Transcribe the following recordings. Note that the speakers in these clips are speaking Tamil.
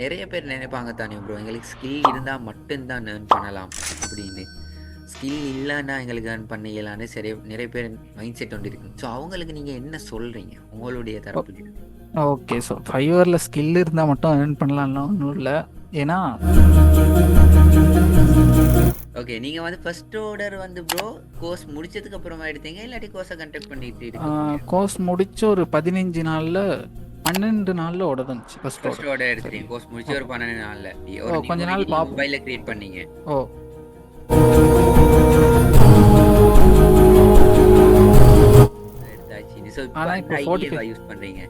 நெறைய பேர் நினைப்பாங்க தானே ப்ரோ, எங்களுக்கு ஸ்கில் இருந்தா மட்டும் தான் ஏர்ன் பண்ணலாம் அப்படின்னு. ஸ்கில் இல்லன்னா எங்களுக்கு ஏர்ன் பண்ண இயலான்னு சரி நெறைய பேர் மைண்ட் செட் ஒண்ணு இருக்கு. ஸோ அவங்களுக்கு நீங்க என்ன சொல்றீங்க? உங்களுடைய ஓ தரப்புல. ஓகே. ஸோ ஃபைவர்ல ஸ்கில் இருந்தா மட்டும் ஏர்ன் பண்ணலாம்லாம் ஒண்ணும் இல்ல. ஏன்னா ஓகே. நீங்க வந்து ஃபர்ஸ்ட் ஆர்டர் வந்து ப்ரோ கோர்ஸ் முடிச்சதுக்கு அப்புறமா எடுத்தீங்க, இல்லாட்டி கோர்ஸ கன்டக்ட் பண்ணிட்டு? கோர்ஸ் முடிச்சு ஒரு 15 நாள்ல 12 நாள்ல ஓர்டர் வந்துச்சு ஃபர்ஸ்ட் ஃபர்ஸ்ட் ஆர்டர். ஆர்டர் சரி. எடுத்துட்டீங்க. கோர்ஸ் முடிச்சு ஒரு 12 நாள்ல. ஓ ஒரு கொஞ்ச நாள் பார்ப்போம். மொபைல்ல கிரியேட் பண்ணீங்க. ஓ. ஆனா இப்போ ஐடியவா 45 யூஸ் பண்றீங்க?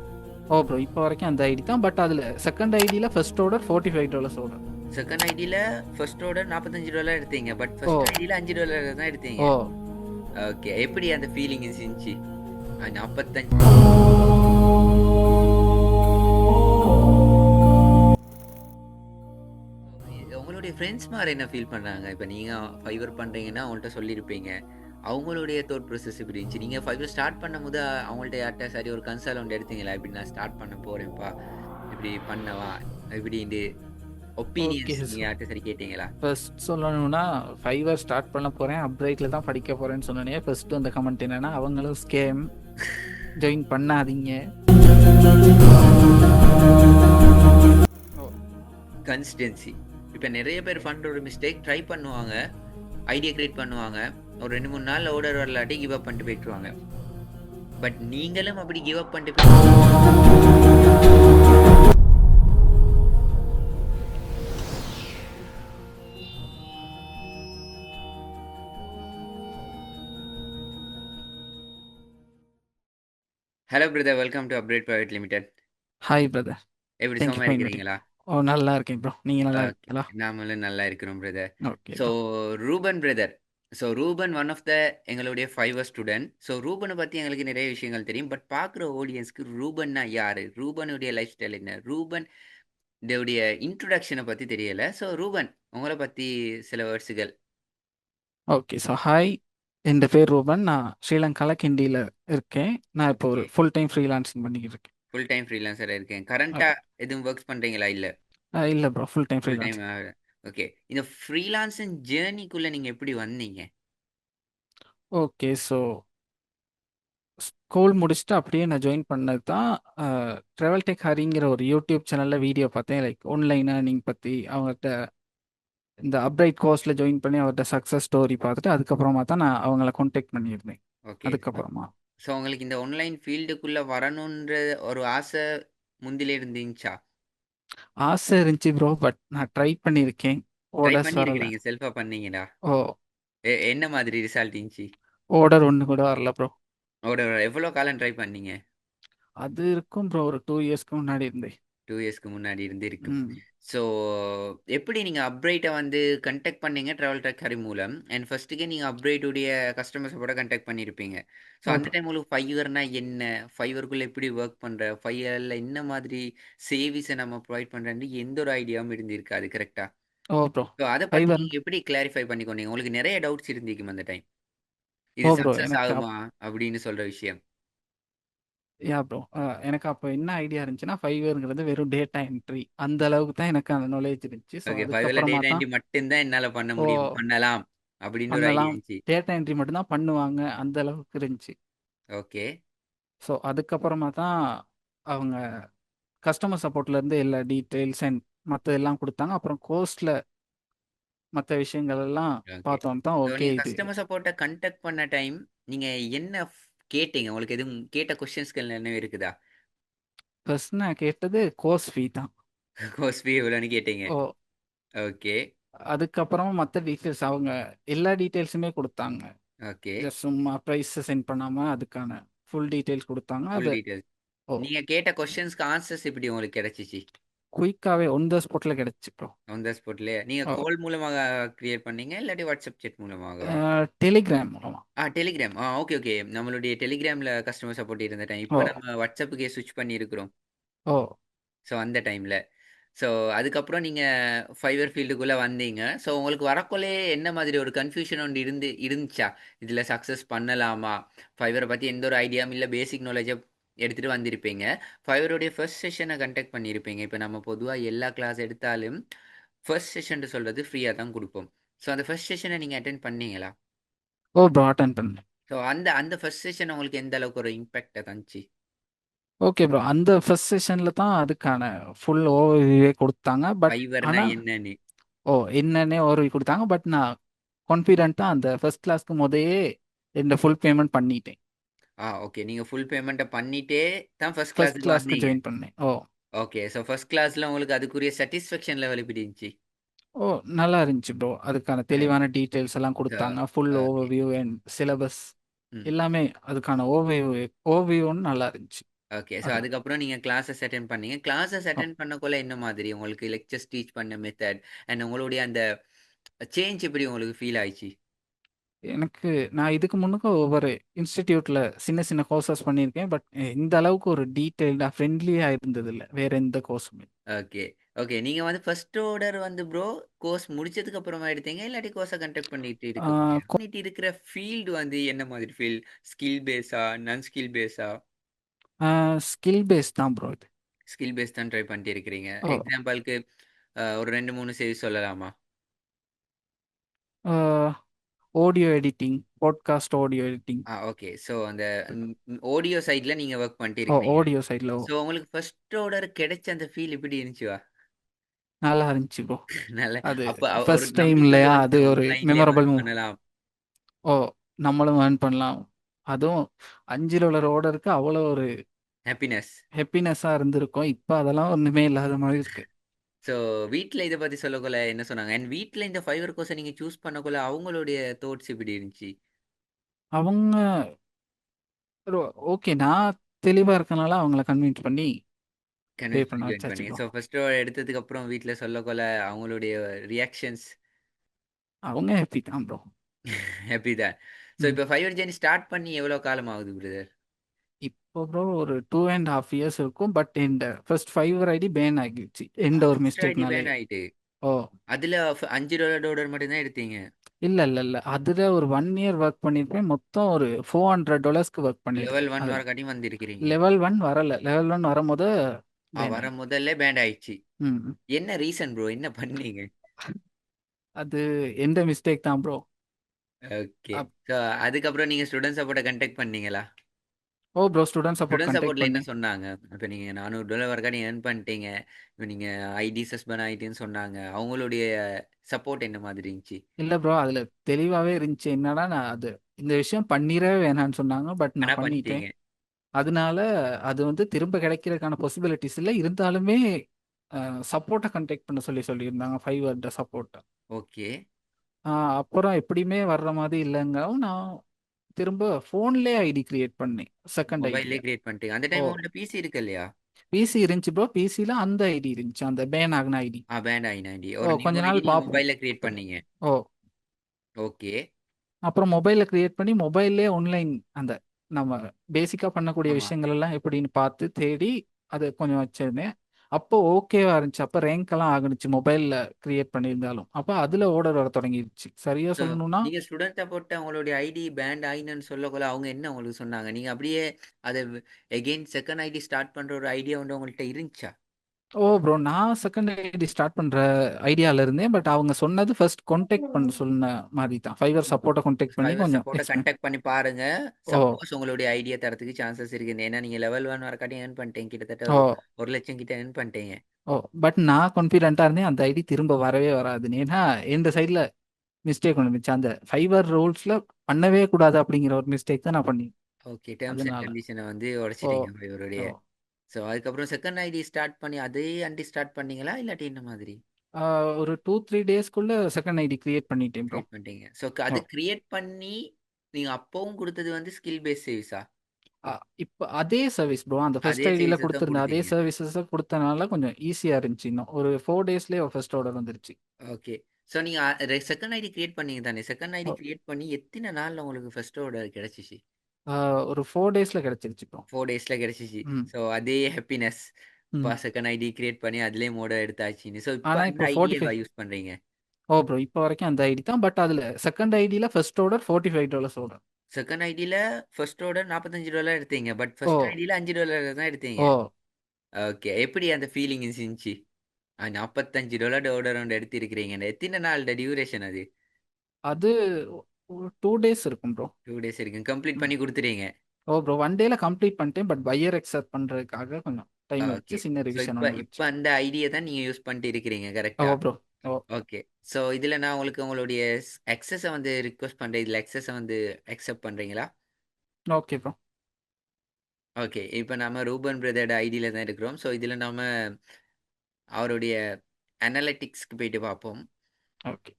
ஓ ப்ரோ இப்போ வரைக்கும் அந்த ஐடி தான். பட் அதுல செகண்ட் ஐடில ஃபர்ஸ்ட் ஆர்டர் $45 ஓர்டர். செகண்ட் ஐடில ஃபர்ஸ்ட் ஆர்டர் $45 எடுத்தீங்க. பட். ஃபர்ஸ்ட் ஐடில $5 தான் எடுத்தீங்க. ஓகே. எப்படி அந்த ஃபீலிங் இருந்துச்சு? அ 45 உங்களுடைய ஃப்ரெண்ட்ஸ்மார் என்ன ஃபீல் பண்றாங்க? இப்ப நீங்க ஃபைவர் பண்றீங்கன்னா அவங்கள்ட்ட சொல்லியிருப்பீங்க. அவங்களுடைய தாட் ப்ராசஸ் எப்படி இருந்துச்சு? நீங்க ஃபைவர் ஸ்டார்ட் பண்ணும்போது அவங்கள்ட்ட யார்ட்ட சரி ஒரு கன்சல்ட் ஒண்ணு எடுத்தீங்களா? இப்படி நான் ஸ்டார்ட் பண்ண போறேன்ப்பா. இப்படி பண்ணவா? இப்படின்ட்டு. ஒப்பீனியன்ஸ் யார்ட்ட சரி கேட்டீங்களா? ஃபர்ஸ்ட் சொல்லணும்னா ஃபைவர் ஸ்டார்ட் பண்ண போறேன். அப்ரைட்ல தான் படிக்க போறேன்னு சொன்னோனே ஃபர்ஸ்ட் வந்த கமெண்ட் என்னன்னா அவங்களும் ஸ்கேம். ஜாயின் பண்ணாதீங்க. கன்சிஸ்டன்சி. இப்ப நெறைய பேர் ஒரு மிஸ்டேக் ட்ரை பண்ணுவாங்க. ஐடியா கிரியேட் பண்ணுவாங்க. ஒரு 2, 3 நாள்ல ஆர்டர் வரலாட்டி கிவ் அப் பண்ணிட்டு போயிட்டுருவாங்க. பட் நீங்களும் அப்படி கிவ் அப் பண்ணிட்டு hello brother. Welcome to upgrade private limited. Hi brother. எப்படி இன்வைட்டிங். இருக்கிறீங்களா? ஓ நல்லா இருக்கேன் ப்ரோ. நீங்க நல்லா ஓகே. இருக்கீங்களா? நாமளும் நல்லா இருக்கிறோம் brother. Okay so bro. Ruben brother. So Ruben one of the எங்களுடைய ஃபைவர் ஸ்டூடண்ட். ஸோ ரூபன பத்தி எங்களுக்கு நிறைய விஷயங்கள் தெரியும். பட் பார்க்குற ஆடியன்ஸ்க்கு ரூபன்னா யாரு? ரூபனுடைய லைஃப் ஸ்டைல் என்ன? ரூபன் உடைய இன்ட்ரோடக்ஷன பத்தி தெரியல. ஸோ ரூபன் உங்கள பத்தி சில வேர்ட்ஸுகள். ஓகே. So hi. என் பேர் ரூபன். நான் ஸ்ரீலங்கால கிண்டியில இருக்கேன். நான் இப்போ ஒரு ஓகே. ஃபுல் டைம் ஃப்ரீலான்சிங் பண்ணிக்கிட்டு இருக்கேன். ஃபுல் டைம் ஃப்ரீலான்சரா இருக்கேன். ஓகே. கரண்ட்டா எதுவும் வொர்க்ஸ் பண்றீங்களா? இல்ல. இல்ல bro. Full time full time. Okay. இந்த ஃப்ரீலான்சிங் ஜர்னிக்குள்ள நீங்க எப்படி வந்தீங்க? ஓகே. ஸோ ஸ்கூல் முடிச்சுட்டு அப்படியே நான் ஜாயின் பண்ணது தான் ட்ராவல் டெக் ஹரிங்கிற ஒரு யூடியூப் சேனல்ல வீடியோ பார்த்தேன். லைக் ஆன்லைன் ஏர்னிங் பத்தி அவங்கள்ட்ட இந்த அப்ரைட் கோர்ஸ்ல ஜாயின் பண்ணி அவர்ட்ட சக்ஸஸ் ஸ்டோரி பார்த்துட்டு அதுக்கப்புறமா தான் நான் அவங்கள கான்டாக்ட் பண்ணியிருந்தேன். ஓகே. அதுக்கப்புறமா. ஸோ உங்களுக்கு இந்த ஆன்லைன் ஃபீல்டுக்குள்ள வரணுன்ற ஒரு ஆசை முந்திலே இருந்துச்சா? ஆசை இருந்துச்சு ப்ரோ. பட் நான் ட்ரை பண்ணியிருக்கேன். ட்ரை ஆர்டர்ஸ் வரல. பண்ணியிருக்கிறீங்க. செல்ஃபா பண்ணீங்களா? ஓ. எ என்ன மாதிரி ரிசல்ட் இருந்துச்சு? ஆர்டர் ஒண்ணு கூட வரல ப்ரோ. ஒரு எவ்வளோ காலம் ட்ரை பண்ணீங்க? அது இருக்கும் ப்ரோ. ஒரு 2 இயர்ஸ்க்கு முன்னாடி இருந்தே. 2 இயர்ஸ்க்கு முன்னாடி இருந்து இருக்கும். ம். ஸோ எப்படி நீங்க அப்ரைட்ட வந்து கான்டாக்ட் பண்ணீங்க ட்ராவல் டெக் ஹரி மூலம். அண்ட் ஃபர்ஸ்ட்டுக்கே நீங்க அப்ரைட் உடைய கஸ்டமர் சப்போர்ட்ட கான்டாக்ட் பண்ணியிருப்பீங்க. ஸோ அந்த. டைம் உங்களுக்கு ஃபைவர்னா என்ன? ஃபைவர்க்குள்ள எப்படி வொர்க் பண்ற? ஃபைவர்ல என்ன மாதிரி சேவிஸ நம்ம ப்ரொவைட் பண்றேன்னு எந்த ஒரு ஐடியாவும் இருந்திருக்காது. ஓ ப்ரோ. ஸோ அத நீங்க எப்படி கிளாரிஃபை பண்ணிக்கொண்டீங்க? உங்களுக்கு நெறைய டவுட்ஸ் இருந்திருக்கும் அந்த டைம். இது அப் ஆகுமா? அப்படின்னு சொல்ற விஷயம். Yeah bro. அ எனக்கு அப்ப என்ன ஐடியா இருந்துச்சுன்னா, ஃபைவர்ங்கிறது வெறும் டேட்டா என்ட்ரி. அந்த அளவுக்கு தான் எனக்கு அந்த நாலேட்ஜ் இருந்துச்சு. So okay. ஃபைவர்ல அதுக்கப்புறமா டேட்டா தான் என்ட்ரி மட்டும் தான் என்னால பண்ண ஓ முடியும். பண்ணலாம். அப்படின்னு ஒரு ஐடியா பண்ணலாம். இருந்துச்சு. டேட்டா என்ட்ரி மட்டும் தான் பண்ணுவாங்க. அந்த அளவுக்கு இருந்துச்சு. ஓகே. ஸோ அதுக்கப்புறமா தான் அவங்க கஸ்டமர் சப்போர்ட்ல இருந்து எல்லா டீட்டெயில்ஸ் அண்ட் மத்ததெல்லாம் குடுத்தாங்க. அப்புறம் கோர்ஸ்ல மத்த விஷயங்கள் எல்லாம் ஓகே. பார்த்தோம் தான் ஸோ ஓகே நீங்க இது கஸ்டமர் சப்போர்ட்ட கான்டாக்ட் பண்ண டைம் நீங்க என்ன கேட்டீங்க? உங்களுக்கு எதுவும் கேட்ட கொஸ்டின்ஸ்கள் நினைவு இருக்குதா? ஃபர்ஸ்ட் நான் கேட்டது கோர்ஸ் ஃபீ தான். கோர்ஸ் ஃபீ எவ்வளோன்னு கேட்டீங்க. ஓ. ஓகே. அதுக்கப்புறமா மத்த டீட்டெயில்ஸ் அவங்க எல்லா டீட்டெயில்ஸுமே குடுத்தாங்க. ஓகே. சும்மா பிரைஸ சென்ட் பண்ணாம அதுக்கான ஃபுல் டீட்டெயில்ஸ் குடுத்தாங்க. ஃபுல் அது டீட்டெயில்ஸ். ஓ. நீங்க கேட்ட கொஸ்டின்ஸ்க்கு ஆன்சர்ஸ் எப்படி உங்களுக்கு கிடைச்சுச்சு? குயிக்காவே ஆன் த ஸ்பாட்ல கிடைச்சுச்சு ப்ரோ. On the ஸ்பாட்லயே. நீங்க. கால் மூலமாக கிரியேட் பண்ணீங்க? இல்லாட்டி வாட்ஸ்அப் சேட் அ மூலமாகவா? டெலிகிராம் மூலமா. ஆ டெலிகிராம். ஆ ஓகே, ஓகே. நம்மளுடைய டெலிகிராம்ல கஸ்டமர் சப்போர்ட் இருந்த டைம். இப்ப. நம்ம வாட்ஸ்அப்புக்கே ஸ்விட்ச் பண்ணியிருக்கிறோம். ஓ. ஸோ அந்த டைம்ல. ஸோ அதுக்கப்புறம் நீங்க ஃபைவர் ஃபீல்டுக்குள்ள வந்தீங்க. ஸோ உங்களுக்கு வரக்குள்ளயே என்ன மாதிரி ஒரு கன்ஃப்யூஷன் ஒண்ணு இருந்து இருந்துச்சா? இதுல சக்சஸ் பண்ணலாமா? ஃபைவர பத்தி எந்த ஒரு ஐடியாவும் இல்ல. பேசிக் நாலேட்ஜ எடுத்துட்டு வந்திருப்பீங்க. ஃபைவருடைய ஃபர்ஸ்ட் செஷன கண்டக்ட் பண்ணியிருப்பீங்க. இப்ப நம்ம பொதுவா எல்லா கிளாஸ் எடுத்தாலும், ஃபர்ஸ்ட் செஷன்னு சொல்றது ஃப்ரீயா தான் குடுப்போம். ஸோ அந்த ஃபர்ஸ்ட் செஷன நீங்க அட்டெண்ட் பண்ணீங்களா? ஓ ப்ரோ அட்டெண்ட் பண்ணேன். ஸோ அந்த அந்த ஃபர்ஸ்ட் செஷன் உங்களுக்கு எந்த அளவுக்கு ஒரு இம்பாக்ட்ட தந்துச்சு? Okay bro. அந்த ஃபர்ஸ்ட் செஷன்ல தான் அதுக்கான ஃபுல் ஓவர்வியூவே குடுத்தாங்க. பட் ஃபைவர்னா என்னன்னு? ஓ என்னன்னே ஓவர்வியூ குடுத்தாங்க. பட் நான் கான்ஃபிடென்ட்டா அந்த ஃபர்ஸ்ட் கிளாஸ்க்கு மொதயே இந்த ஃபுல் பேமெண்ட் பண்ணிட்டேன். ஆ ஓகே. நீங்க ஃபுல் பேமெண்ட்ட பண்ணிட்டே தான் ஃபர்ஸ்ட் ஃபர்ஸ்ட் கிளாஸ்க்கு கிளாஸ்க்கு வந்தீங்க. ஜாயின் பண்ணேன். ஓ ஓகே. ஸோ ஃபர்ஸ்ட் கிளாஸ்ல உங்களுக்கு அதுக்குரிய சாட்டிஸ்ஃபேக்ஷன் லெவல் எப்படி இருந்துச்சு? ஓ நல்லா இருந்துச்சு ப்ரோ. அதுக்கான தெளிவான டீட்டெயில்ஸ் எல்லாம் குடுத்தாங்க. Full okay. Overview and syllabus ம். எல்லாமே அதுக்கான ஓவர்வியூ ஓவர்வியூவும் நல்லா இருந்துச்சு. ஓகே. ஸோ. அதுக்கப்புறம் நீங்க கிளாஸஸ் அட்டெண்ட் பண்ணீங்க. கிளாஸஸ் ஓ அட்டெண்ட் பண்ணக்குள்ள என்ன மாதிரி உங்களுக்கு லெக்சர்ஸ் டீச் பண்ண மெத்தட் அண்ட் உங்களுடைய அந்த சேஞ்ச் எப்படி உங்களுக்கு ஃபீல் ஆயிச்சு? எனக்கு நான் இதுக்கு முன்னுக்க ஒவ்வொரு இன்ஸ்டிடியூட்ல சின்ன சின்ன கோர்சஸ் பண்ணியிருக்கேன். பட் இந்த அளவுக்கு ஒரு டீட்டெயில்டா ஃப்ரெண்ட்லியா இருந்ததில்ல. வேற எந்த கோர்ஸுமே. ஓகே. ஓகே. நீங்க வந்து ஃபர்ஸ்ட் ஆர்டர் வந்து ப்ரோ கோர்ஸ் முடிச்சதுக்கு அப்புறமா எடுத்தீங்க, இல்லாட்டி கோர்ஸ கண்டக்ட் பண்ணிட்டு ஆ இருக்கக்குள்ளயா? கொ பண்ணிட்டு இருக்கிற ஃபீல்ட் வந்து என்ன மாதிரி ஃபீல்ட்? ஸ்கில் பேஸா? நான் ஸ்கில் பேஸா? ஆ ஸ்கில் பேஸ் தான் ப்ரோ இது. ஸ்கில் பேஸ் தான் ட்ரை பண்ணிட்டு இருக்கிறீங்க. ஓ எக்ஸாம்பிள்க்கு அ ஒரு 2, 3 செய்தி சொல்லலாமா? ஆ audio editing, podcast audio editing. ஆ ஓகே. ஸோ அந்த ஆடியோ சைட்ல நீங்க வொர்க் பண்ணிட்டு ஓ இருக்கிறீங்க. ஆடியோ சைட்ல ஸோ உங்களுக்கு ஃபர்ஸ்ட் ஆர்டர் கிடைச்ச அந்த ஃபீல் எப்படி இருந்துச்சுவா? நல்லா இருந்துச்சு ப்ரோ. நல்ல அது அப்ப ஃபர்ஸ்ட் டைம் இல்லையா? அது ஒரு மெமரபிள் மூவ். பண்ணலாம். ஓ நம்மளும் ஏர்ன் பண்ணலாம். அதுவும் 5 டாலர் ஆர்டருக்கு அவ்வளோ ஒரு ஹேப்பினஸ். ஹேப்பினஸ்ஸா இருந்திருக்கும். இப்ப அதெல்லாம் ஒண்ணுமே இல்லாத மாரி இருக்கு. ஸோ வீட்ல இத பத்தி சொல்லக்குள்ள என்ன சொன்னாங்க? அண்ட் வீட்ல இந்த ஃபைவர் கோர்ஸ நீங்க சூஸ் பண்ணக்குள்ள அவங்களுடைய தாட்ஸ் எப்படி இருந்துச்சு? அவங்க ஓகே நான் தெளிவா இருக்கனால அவங்கள கன்வின்ஸ் பண்ணி பே பண்ண பண்ணி. ஸோ ஃபர்ஸ்ட் எடுத்ததுக்கு அப்புறம் வீட்ல சொல்லக்குள்ள அவங்களுடைய ரியாக்ஷன்ஸ் அவங்க ஹேப்பி தான் ப்ரோ. ஹேப்பி தான். ஸோ ம். இப்ப ஃபைவர் ஜர்னி ஸ்டார்ட் பண்ணி எவ்வளோ காலம் ஆகுது பிரதர்? ப்ரோ ஒரு 2 அண்ட் 1/2 இயர்ஸ் இருக்கும். பட் இந்த ஃபர்ஸ்ட் ஃபைவர் ஐடி பேன் ஆகிடுச்சு. எந்த ஒரு மிஸ்டேக்னாலே. பேன் ஆயிட்டு. ஓ அதுல 5 டாலர் ஆர்டர் மட்டும் தான் எடுத்தீங்க. இல்ல இல்ல இல்ல. அதுல ஒரு 1 இயர் வொர்க் பண்ணியிருப்பேன். மொத்தம் ஒரு $400க்கு வொர்க் லெவல் பண்ணியிருக்கேன். 1 அதுல. வரக்காட்டியும் வந்திருக்கிறீங்க. லெவல் 1 வரல. லெவல் 1 வரும்போது வர. முதல்ல பேண்ட் ஆயிடுச்சு. என்ன ரீசன் ப்ரோ? என்ன பண்ணீங்க? அது எந்த மிஸ்டேக் தான் ப்ரோ. ஓகே. அதுக்கப்புறம் நீங்க ஸ்டூடண்ட் சப்போர்ட்ட கான்டாக்ட் பண்ணீங்களா? ஓ bro student support student contact சப்போர்ட்ல என்ன. சொன்னாங்க? இப்ப நீங்க $400 வரக்காட்டி ஏர்ன் பண்ணிட்டீங்க. இப்ப நீங்க ஐடி சஸ்பெண்ட் ஆயிட்டுன்னு சொன்னாங்க. அவங்களுடைய சப்போர்ட் என்ன மாதிரி இருந்துச்சு? இல்ல ப்ரோ அதுல தெளிவாவே இருந்துச்சு. என்னன்னா நான் அது இந்த விஷயம் பண்ணிறவே வேணான்னு சொன்னாங்க. பட் ஆனா நான் பண்ணிட்டேன். பண்ணிட்டீங்க. அதனால அது வந்து திரும்ப கிடைக்கிறதுக்கான பாசிபிலிட்டிஸ் இல்ல. இருந்தாலுமே சப்போர்ட்ட கான்டாக்ட் பண்ண சொல்லி சொல்லியிருந்தாங்க. ஃபைவர்ட சப்போர்ட்ட. ஓகே. அப்புறம் எப்படியுமே வர்ற மாதிரி இல்லங்கவும் நான் திரும்ப ஃபோன்லயே ஐடி கிரியேட் பண்ணேன். செகண்ட் ஐடில. மொபைல்லயே கிரியேட் பண்ணிட்டீங்க. அந்த ஓ டைம் உங்கள்ட்ட பிசி இருக்கு இல்லையா? பிசி இருந்துச்சு ப்ரோ. பிசில அந்த ஐடி இருந்துச்சு. அந்த பேன் ஆகுன ஐடி. ஆ பேண்ட் ஆயின ஐடி. ஓ ஒரு கொஞ்ச நாள் ஐடி பார்ப்போம். மொபைல்ல கிரியேட் பண்ணீங்க. ஓ ஓகே. அப்புறம் மொபைல்ல கிரியேட் பண்ணி மொபைல்லயே ஆன்லைன் அந்த நம்ம பேசிக்கா பண்ணக்கூடிய ஆமா. விஷயங்கள் எல்லாம் எப்படின்னு பார்த்து தேடி அது கொஞ்சம் வச்சிருந்தேன். அப்போ ஓகேவா இருந்துச்சு. அப்ப ரேங்க் எல்லாம் ஆகுனுச்சு மொபைல்ல கிரியேட் பண்ணியிருந்தாலும். அப்ப அதுல ஆர்டர் வர தொடங்கிருச்சு. சரியா சொல்லணும்னா நீங்க ஸ்டூடண்ட் சப்போர்ட்ட உங்களுடைய ஐடி பேண்ட் ஆயினன்னு சொல்லக்குள்ள அவங்க என்ன உங்களுக்கு சொன்னாங்க? நீங்க அப்படியே அத அகைன் செகண்ட் ஐடி ஸ்டார்ட் பண்ற ஒரு ஐடியா வந்து உங்கள்ட்ட இருந்துச்சா? ஓ ப்ரோ நான் செகண்ட் ஐடி ஸ்டார்ட் பண்ற ஐடியால இருந்தேன். பட் அவங்க சொன்னது ஃபர்ஸ்ட் கான்டாக்ட் பண்ண சொன்ன மாதிரி தான். ஃபைவர் சப்போர்ட்ட கான்டாக்ட் பண்ணி ஃபைவர் கொஞ்சம் சப்போர்ட்ட எக்ஸ்பிளைன் கான்டாக்ட் பண்ணி பாருங்க. ஓ சப்போஸ் உங்களுடைய ஐடியா தரத்துக்கு சான்சஸ் இருக்குது. ஏன்னா நீங்க லெவல் 1 வரக்காட்டி ஏர்ன் பண்ணிட்டீங்க. கிட்டத்தட்ட ஓ ஒரு 1,00,000 கிட்ட ஏர்ன் பண்ணிட்டீங்க. ஓ பட் நான் கான்ஃபிடென்ட்டா இருந்தேன். அந்த ஐடி திரும்ப வரவே வராதுன்னு. ஏன்னா எந்த சைடுல மிஸ்டேக் இருந்துச்சு. அந்த ஃபைவர் ரூல்ஸ்ல பண்ணவே கூடாது அப்படிங்கிற ஒரு மிஸ்டேக் தான் நான் பண்ணேன். ஓகே. டெர்ம்ஸ் அண்ட் அதனால. கண்டிஷன வந்து ஓ உடைச்சிட்டீங்க. ஓ ஸோ அதுக்கப்புறம் செகண்ட் ஐடி ஸ்டார்ட் பண்ணி அதே ஐடி ஸ்டார்ட் பண்ணீங்களா? இல்லாட்டி என்ன மாதிரி? ஒரு 2, 3 டேஸ்க்குள்ள செகண்ட் ஐடி கிரியேட் பண்ணிட்டேன் ப்ரோ. பண்ணிட்டீங்க. ஸோ அது கிரியேட் பண்ணி நீங்க அப்பவும் குடுத்தது வந்து ஸ்கில் பேஸ் சர்வீஸா? இப்ப அதே சர்வீஸ் ப்ரோ. அந்த ஃபர்ஸ்ட் தான் குடுத்திருந்த அதே. சர்வீசஸ குடுத்தனால கொஞ்சம் ஈஸியா இருந்துச்சு இன்னும். ஒரு 4 டேஸ்லயே ஃபர்ஸ்ட் ஆர்டர் வந்துருச்சு. ஓகே. ஸோ நீங்க செகண்ட் ஐடி கிரியேட் பண்ணீங்க தானே? செகண்ட் ஐடி கிரியேட் பண்ணி எத்தன நாள்ல உங்களுக்கு ஃபர்ஸ்ட் ஆர்டர் கிடைச்சுச்சு? ஆ ஒரு 4 டேஸ்ல கிடைச்சிருச்சு ப்ரோ. 4 டேஸ்ல கிடைச்சுச்சு. ம். ஸோ அதே ஹேப்பினஸ். ம். செகண்ட் ஐடி கிரியேட் பண்ணி அதிலேயே மோட எடுத்தாச்சுன்னு. ஸோ இப்ப ஆனா அந்த இப்போ ஐடியவா 45 யூஸ் பண்றீங்க? ஓ ப்ரோ இப்ப வரைக்கும் அந்த ஐடி தான். பட் அதுல செகண்ட் ஐடில ஃபர்ஸ்ட் ஆர்டர் $45 ஆர்டர். செகண்ட் ஐடியில ஃபர்ஸ்டோட நாற்பத்தஞ்சு டாலர் எடுத்தீங்க பட் ஓ ஃபர்ஸ்ட் ஐடியில அஞ்சு டாலர் தான் எடுத்தீங்க ஓ ஓகே எப்படி அந்த ஃபீலிங் இருந்துச்சு நாற்பத்தஞ்சு டாலர் ஆர்டர் ஒன்று எடுத்து இருக்கிறீங்க எத்தனை நாள் டியூரேஷன் அது அது டூ டேஸ் இருக்கும் ப்ரோ டூ டேஸ் இருக்கு கம்ப்ளீட் பண்ணி கொடுத்துறீங்க ஓ ப்ரோ ஒன் டேல கம்ப்ளீட் பண்ணிட்டேன் பட் பையர் எக்ஸப்ட் பண்றதுக்காக கொஞ்சம் டைம் வச்சு சின்ன ரிவிஷன் இப்போ அந்த ஐடியா தான் நீங்கள் யூஸ் பண்ணிட்டு இருக்கிறீங்க ஓ கரெக்டா ப்ரோ ஓ. ஓகே ஸோ இதில் நான் உங்களுக்கு உங்களுடைய எக்ஸஸை வந்து ரிக்வஸ்ட் பண்ணுறேன் இதில் எக்ஸஸை வந்து அக்செப்ட் பண்ணுறீங்களா ஓகே ப்ரோ ஓகே இப்போ நாம ரூபன் பிரதரோட ஐடியில் தான் இருக்கிறோம். ஸோ இதில் நாம அவருடைய அனலிட்டிக்ஸ்க்கு போயிட்டு பார்ப்போம். ஓகே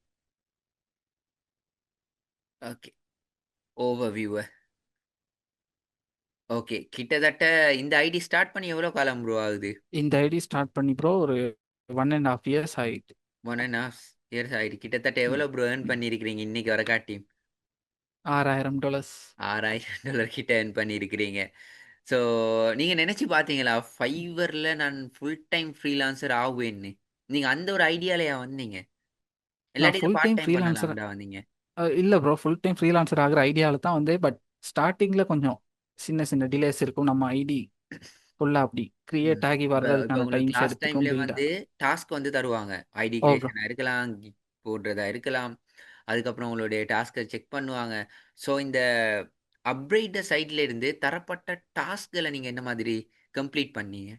ஓகே ஓவர் வியூவை ஓகே கிட்டத்தட்ட இந்த ஐடி ஸ்டார்ட் பண்ணி எவ்வளோ காலம் ப்ரோ ஆகுது? இந்த ஐடி ஸ்டார்ட் பண்ணி ப்ரோ ஒரு ஒன் அண்ட் ஹாஃப் இயர்ஸ் ஆயிட்டு. ஒன் அண்ட் ஹாஃப் இயர்ஸ் ஆயிடுச்சு கிட்டத்தட்ட எவ்வளோ ப்ரோ ஏர்ன் பண்ணியிருக்கிறீங்க இன்னைக்கு வர காட்டி ஆறாயிரம் டாலர்ஸ் ஆறாயிரம் டாலர் கிட்ட ஏர்ன் பண்ணியிருக்கிறீங்க ஸோ நீங்கள் நினச்சி பார்த்தீங்களா ஃபைவரில் நான் ஃபுல் டைம் ஃப்ரீலான்சர் ஆகுவேன்னு நீங்கள் அந்த ஒரு ஐடியாலையா வந்தீங்க? நான் இல்லாட்டி full part time time freelancer பண்ணலாம்டா வந்தீங்க. இல்லை ப்ரோ ஃபுல் டைம் ஃப்ரீலான்சர் ஆகிற ஐடியாவில் தான் வந்தேன். பட் ஸ்டார்டிங்கில் கொஞ்சம் சின்ன சின்ன டிலேஸ் இருக்கும். நம்ம ஐடி ஃபுல்லாக அப்படி கிரியேட் ஆகி வர்றதுக்கான டைம்ஸ் லாஸ்ட் டைம்ல வந்து டாஸ்க் வந்து தருவாங்க. ஐடி ஓ ப்ரோ கிரியேஷனாக இருக்கலாம் gig போடுறதா இருக்கலாம். அதுக்கப்புறம் உங்களுடைய டாஸ்க்கை செக் பண்ணுவாங்க. ஸோ இந்த அப்ரைட்ட சைட்ல இருந்து தரப்பட்ட டாஸ்க்களை நீங்கள் என்ன மாதிரி கம்ப்ளீட் பண்ணீங்க?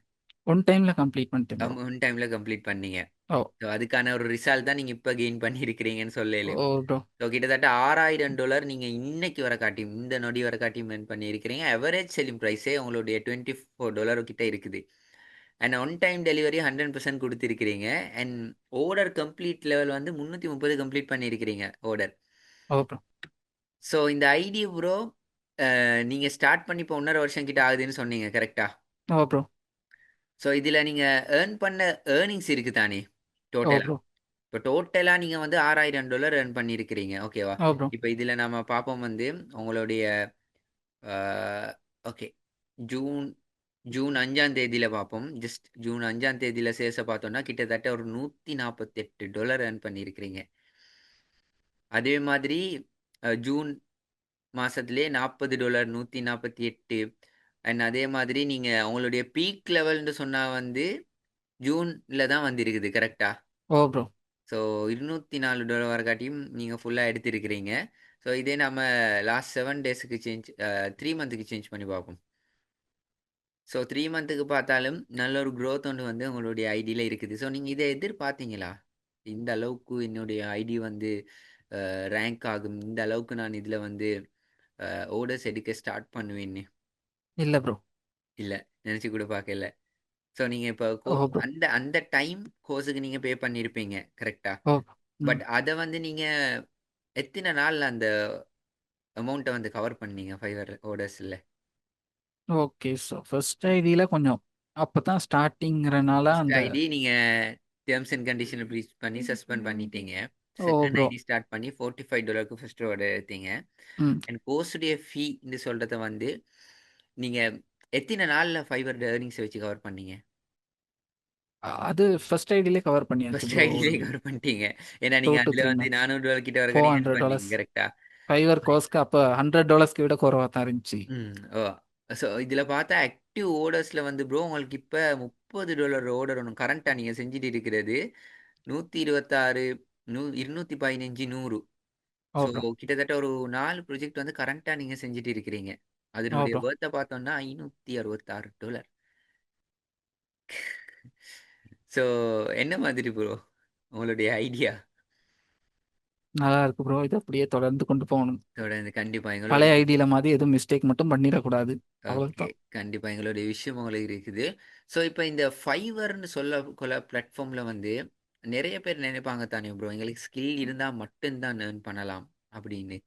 ஒன் டைமில் கம்ப்ளீட் பண்ணிட்டேன் ப்ரோ ஒன் டைம்ல கம்ப்ளீட் பண்ணீங்க. ஓ. ஸோ அதுக்கான ஒரு ரிசல்ட் தான் நீங்கள் இப்போ கெயின் பண்ணியிருக்கிறீங்கன்னு சொல்லல. ஓ ப்ரோ ஸோ கிட்டத்தட்ட ஆறாயிரம் டாலர் நீங்கள் இன்னைக்கு வர காட்டி இந்த நொடி வர காட்டி மென் பண்ணியிருக்கிறீங்க அவரேஜ் செல்லிங் ப்ரைஸே உங்களுடைய டுவெண்ட்டி ஃபோர் டாலர் கிட்ட இருக்குது. And one time delivery hundred percent கொடுத்துருக்கிறீங்க. And order complete level வந்து முந்நூற்றி முப்பது கம்ப்ளீட் பண்ணியிருக்கிறீங்க ஓர்டர் ஓ ப்ரோ ஸோ இந்த ஐடி ப்ரோ நீங்கள் ஸ்டார்ட் பண்ணி இப்போ ஒன்றரை வருஷம் கிட்ட ஆகுதுன்னு சொன்னீங்க கரெக்டா ஓ ப்ரோ ஸோ இதில் நீங்கள் ஏர்ன் பண்ண ஏர்னிங்ஸ் இருக்குது தானே ப்ரோ இப்போ டோட்டலாக நீங்கள் வந்து ஆறாயிரம் டாலர் ஏர்ன் பண்ணியிருக்கிறீங்க ஓகேவா ஓ ப்ரோ இப்போ இதில் நம்ம பார்ப்போம் வந்து உங்களுடைய ஓகே ஜூன் ஜூன் அஞ்சாம் தேதியில் பார்ப்போம். ஜஸ்ட் ஜூன் அஞ்சாம் தேதியில் சேல்ஸை பார்த்தோம்னா கிட்டத்தட்ட ஒரு நூற்றி நாற்பத்தெட்டு டாலர் ஏர்ன் பண்ணியிருக்கிறீங்க அதே மாதிரி அஹ், ஜூன் மாதத்துலேயே நாற்பது டாலர் நூற்றி நாற்பத்தி எட்டு அண்ட் அதே மாதிரி நீங்கள் உங்களுடைய பீக் லெவல்னு சொன்னால் வந்து ஜூனில் தான் வந்திருக்குது கரெக்டா ஓ ப்ரோ ஸோ இருநூற்றி நாலு டாலர் வரக்காட்டியும் நீங்கள் ஃபுல்லாக எடுத்திருக்கிறீங்க. ஸோ இதே நம்ம லாஸ்ட் செவன் டேஸுக்கு சேஞ்ச் த்ரீ மந்த்துக்கு சேஞ்ச் பண்ணி பார்ப்போம். ஸோ த்ரீ மந்த்துக்கு பார்த்தாலும் நல்ல ஒரு growth ஒன்று வந்து உங்களுடைய ஐடியில் இருக்குது. ஸோ நீங்கள் இதை எதிர்பார்த்தீங்களா? இந்த அளவுக்கு என்னுடைய ஐடி வந்து ரேங்க் ஆகும். இந்த அளவுக்கு நான் இதில் வந்து ஓடர்ஸ் எடுக்க ஸ்டார்ட் பண்ணுவேன்னு. இல்லை ப்ரோ இல்லை நினச்சி கூட பார்க்கல. ஸோ நீங்கள் இப்போ அந்த அந்த டைம் கோர்ஸுக்கு நீங்கள் பே பண்ணியிருப்பீங்க கரெக்டா பட் அதை வந்து நீங்கள் எத்தனை நாளில் அந்த அமௌண்ட்டை வந்து கவர் பண்ணீங்க ஃபைவர் ஓடர்ஸில் ஓகே ஸோ ஃபர்ஸ்ட் ஐடியில் கொஞ்சம் அப்போ தான் ஸ்டார்டிங்கிறனால அந்த ஐடி நீங்கள் டேர்ம்ஸ் அண்ட் கண்டிஷனை ப்ரீச் பண்ணி சஸ்பெண்ட் பண்ணிட்டீங்க. செகண்ட் ஐடி ஸ்டார்ட் பண்ணி ஃபோர்ட்டி ஃபைவ் டாலருக்கு ஃபர்ஸ்ட் ஆர்டர் எடுத்தீங்க. அண்ட் கோர்ஸுடைய ஃபீன்னு சொல்கிறத வந்து நீங்கள் எத்தனை நாளில் ஃபைவர் ஏர்னிங்ஸை வச்சு கவர் பண்ணீங்க? அது ஃபர்ஸ்ட் ஐடியிலே கவர் பண்ணியாச்சு ஃபர்ஸ்ட் ப்ரோ ஐடியிலே ஒரு கவர் பண்ணிட்டீங்க. ஏன்னா டூ நீங்கள் டு அதில் த்ரீ வந்து நானூறு டாலர் கிட்ட வர ஃபோர் ஹண்ட்ரட் டாலர்ஸ் கரெக்டா ஃபைவர் கோர்ஸ்க்கு அப்போ ஹண்ட்ரட் டாலர்ஸ்க்கு விட குறவாக தான் இருந்துச்சு. ம். ஓ. ஸோ இதில் பார்த்தா ஆக்டிவ் ஓடர்ஸில் வந்து ப்ரோ உங்களுக்கு இப்போ முப்பது டாலர் ஓடர் ஒன்று கரண்ட்டாக நீங்கள் செஞ்சுட்டு இருக்கிறது. நூற்றி இருபத்தாறு நூ இருநூற்றி பதினஞ்சு நூறு. ஓ ஸோ ப்ரோ கிட்டத்தட்ட ஒரு நாலு ப்ரொஜெக்ட் வந்து கரண்ட்டாக நீங்கள் செஞ்சுட்டு இருக்கிறீங்க. ஓ அதனுடைய ப்ரோ வேர்த்தை பார்த்தோம்னா ஐநூற்றி அறுபத்தாறு டாலர் ஸோ என்ன மாதிரி ப்ரோ உங்களுடைய ஐடியா நல்லா இருக்கு ப்ரோ இது அப்படியே தொடர்ந்து கொண்டு போகணும். தொடர்ந்து கண்டிப்பாக பழைய எங்களுடைய ஐடியில் மாதிரி எதுவும் மிஸ்டேக் மட்டும் பண்ணிடக்கூடாது. ஓகே அவ்வளோதான் கண்டிப்பாக எங்களுடைய விஷயம் உங்களுக்கு இருக்குது. ஸோ இப்போ இந்த ஃபைவர்னு சொல்ல கொள்ள பிளாட்ஃபார்மில் வந்து நிறைய பேர் நினைப்பாங்க தானே ப்ரோ எங்களுக்கு ஸ்கில் இருந்தால் மட்டும்தான் ஏர்ன் பண்ணலாம் அப்படின்னு.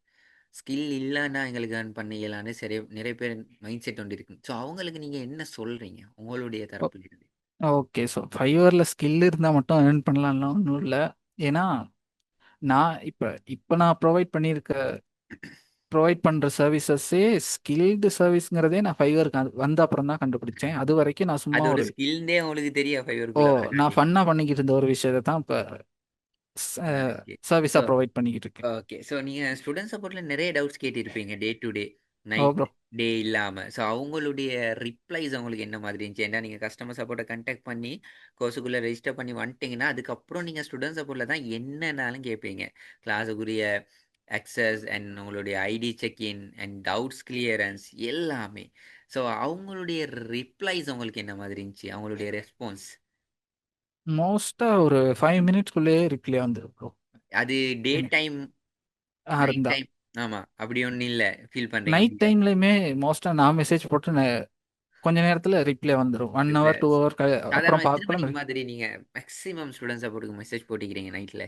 ஸ்கில் இல்லைன்னா எங்களுக்கு ஏர்ன் பண்ணிக்கலான்னு சரி நிறைய பேர் மைண்ட் செட் ஒன்று இருக்கு. ஸோ அவங்களுக்கு நீங்கள் என்ன சொல்கிறீங்க உங்களுடைய தரப்புல இருந்து. ஓகே. ஸோ ஃபைவரில் ஸ்கில் இருந்தால் மட்டும் ஏர்ன் பண்ணலாம்லாம் ஒன்றும் இல்லை. ஏன்னா நான் இப்போ இப்போ நான் ப்ரொவைட் பண்ணியிருக்க ப்ரொவைட் பண்ணுற சர்வீசஸே ஸ்கில்டு சர்வீஸ்ங்கிறதே நான் ஃபைவருக்கு வந்த அப்புறம் தான் கண்டுபிடிச்சேன். அது வரைக்கும் நான் சும்மா ஒரு ஸ்கில்னே உங்களுக்கு தெரியும் ஓ ஃபைவருக்குள்ள வர? நான் ஃபன்னாக பண்ணிக்கிட்டு இருந்த ஒரு விஷயத்தை தான் இப்போ ஓகே சர்வீஸா ஸோ ப்ரொவைட் பண்ணிக்கிட்டு இருக்கேன். ஓகே ஸோ நீங்கள் ஸ்டூடெண்ட் சப்போர்ட்டில் நிறைய டவுட்ஸ் கேட்டிருப்பீங்க day to day oh night bro day இல்லாமல் ஸோ அவங்களுடைய ரிப்ளைஸ் அவங்களுக்கு என்ன மாதிரி இருந்துச்சு? ஏன்னா நீங்கள் கஸ்டமர் சப்போர்ட்டை கண்டாக்ட் பண்ணி கோர்ஸுக்குள்ளே ரெஜிஸ்டர் பண்ணி வந்துட்டீங்கன்னா அதுக்கப்புறம் நீங்கள் ஸ்டூடெண்ட் சப்போர்ட்டில் தான் என்னன்னாலும் கேட்பீங்க. கிளாஸுக்குரிய அக்சஸ் அண்ட் உங்களுடைய ID check in and doubts clearance எல்லாமே. ஸோ அவங்களுடைய ரிப்ளைஸ் உங்களுக்கு என்ன மாதிரி இருந்துச்சு? அவங்களுடைய ரெஸ்பான்ஸ் மோஸ்டா ஒரு ஃபைவ் மினிட்ஸ்க்குள்ளேயே ரிப்ளை வந்துடும் ப்ரோ அது டே டைம் நைட் இருந்தா டைம் ஆமாம் அப்படி ஒன்றும் இல்லை. ஃபீல் நைட் டைம்லயுமே மோஸ்டா நான் மெசேஜ் போட்டு ந- கொஞ்ச நேரத்துல ரிப்ளை வந்துடும் ஒன் ஹவர் டூ ஹவர் அப்புறம் சாதாரணமாக எத்தனை மணிக்கு மாதிரி நீங்கள் மேக்ஸிமம் ஸ்டூடெண்ட் சப்போர்ட்டுக்கு மெசேஜ் போட்டிக்கிறீங்க நைட்டில்